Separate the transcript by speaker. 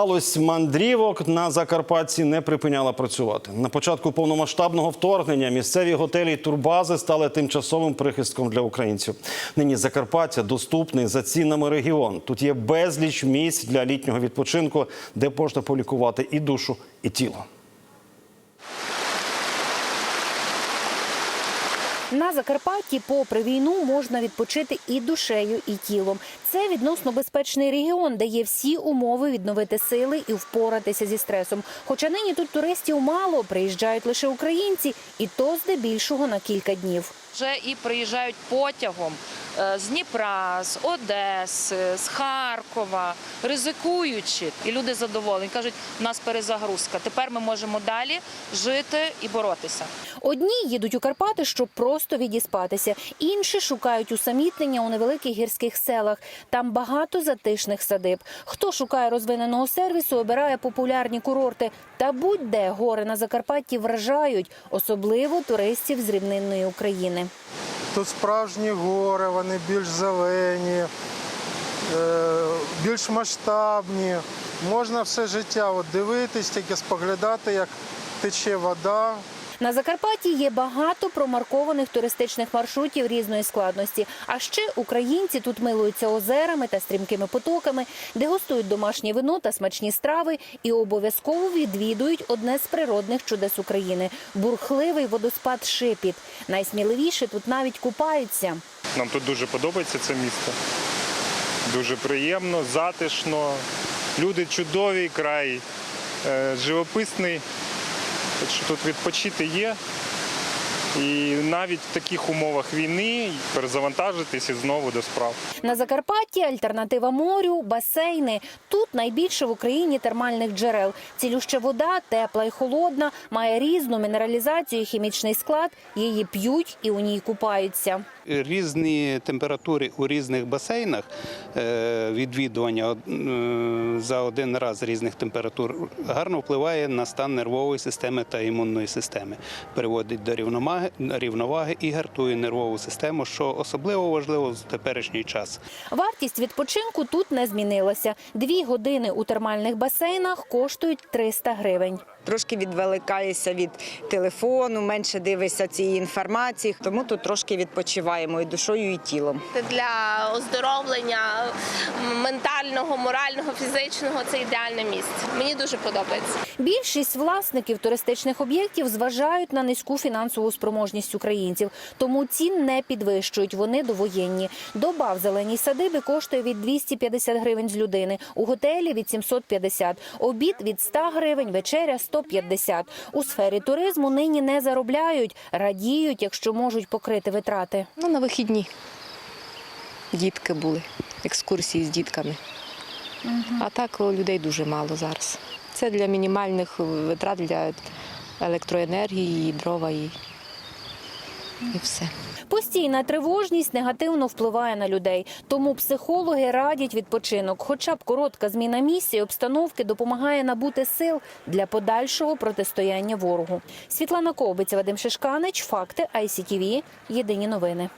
Speaker 1: Галузь мандрівок на Закарпатті не припиняла працювати. На початку повномасштабного вторгнення місцеві готелі й турбази стали тимчасовим прихистком для українців. Нині Закарпаття доступний за цінами регіон. Тут є безліч місць для літнього відпочинку, де можна полікувати і душу, і тіло.
Speaker 2: На Закарпатті, попри війну, можна відпочити і душею, і тілом. Це відносно безпечний регіон, де є всі умови відновити сили і впоратися зі стресом. Хоча нині тут туристів мало, приїжджають лише українці, і то здебільшого на кілька днів.
Speaker 3: Вже і приїжджають потягом з Дніпра, з Одеси, з Харкова, ризикуючи, і люди задоволені. кажуть, у нас перезагрузка. Тепер ми можемо далі жити і боротися.
Speaker 2: Одні їдуть у Карпати, щоб просто відіспатися, інші шукають усамітнення у невеликих гірських селах. Там багато затишних садиб. Хто шукає розвиненого сервісу, обирає популярні курорти. Та будь-де гори на Закарпатті вражають, особливо туристів з рівнинної України.
Speaker 4: Тут справжні гори, вони більш зелені, е, більш масштабні. Можна все життя от дивитись, тільки споглядати, як тече вода.
Speaker 2: На Закарпатті є багато промаркованих туристичних маршрутів різної складності. А ще українці тут милуються озерами та стрімкими потоками, дегустують домашнє вино та смачні страви і обов'язково відвідують одне з природних чудес України бурхливий водоспад Шипіт. Найсміливіше тут навіть купаються.
Speaker 5: Нам тут дуже подобається це місто. Дуже приємно, затишно. Люди чудові, край е, живописний. Так що тут відпочити є. І навіть в таких умовах війни перезавантажитись і знову до справ.
Speaker 2: На Закарпатті альтернатива морю, басейни. Тут найбільше в Україні термальних джерел. Цілюща вода, тепла і холодна, має різну мінералізацію і хімічний склад. Її п'ють і у ній купаються.
Speaker 6: різні температури у різних басейнах е, відвідування е, за один раз різних температур гарно впливає на стан нервової системи та імунної системи, приводить до рівномаги- рівноваги і гартує нервову систему, що особливо важливо в теперішній час.
Speaker 2: Вартість відпочинку тут не змінилася. Дві години у термальних басейнах коштують 300 гривень.
Speaker 7: Трошки відволікаєшся від телефону, менше дивишся цієї інформації, тому тут трошки відпочиваємо і душою, і тілом.
Speaker 8: Для оздоровлення ментального, морального, фізичного це ідеальне місце. Мені дуже подобається.
Speaker 2: Більшість власників туристичних об'єктів зважають на низьку фінансову спроможність українців, тому цін не підвищують. Вони довоєнні. Доба в зеленій садибі коштує від 250 гривень з людини, у готелі від 750, обід від 100 гривень, вечеря 150. У сфері туризму нині не заробляють, радіють, якщо можуть покрити витрати.
Speaker 9: Ну, на вихідні. Дітки були, екскурсії з дітками. А так людей дуже мало зараз. Це для мінімальних витрат для електроенергії, і дрова і, і все.
Speaker 2: Постійна тривожність негативно впливає на людей, тому психологи радять відпочинок. Хоча б коротка зміна місії обстановки допомагає набути сил для подальшого протистояння ворогу. Світлана Ковбиця, Вадим Шишканич, факти ICTV, Єдині новини.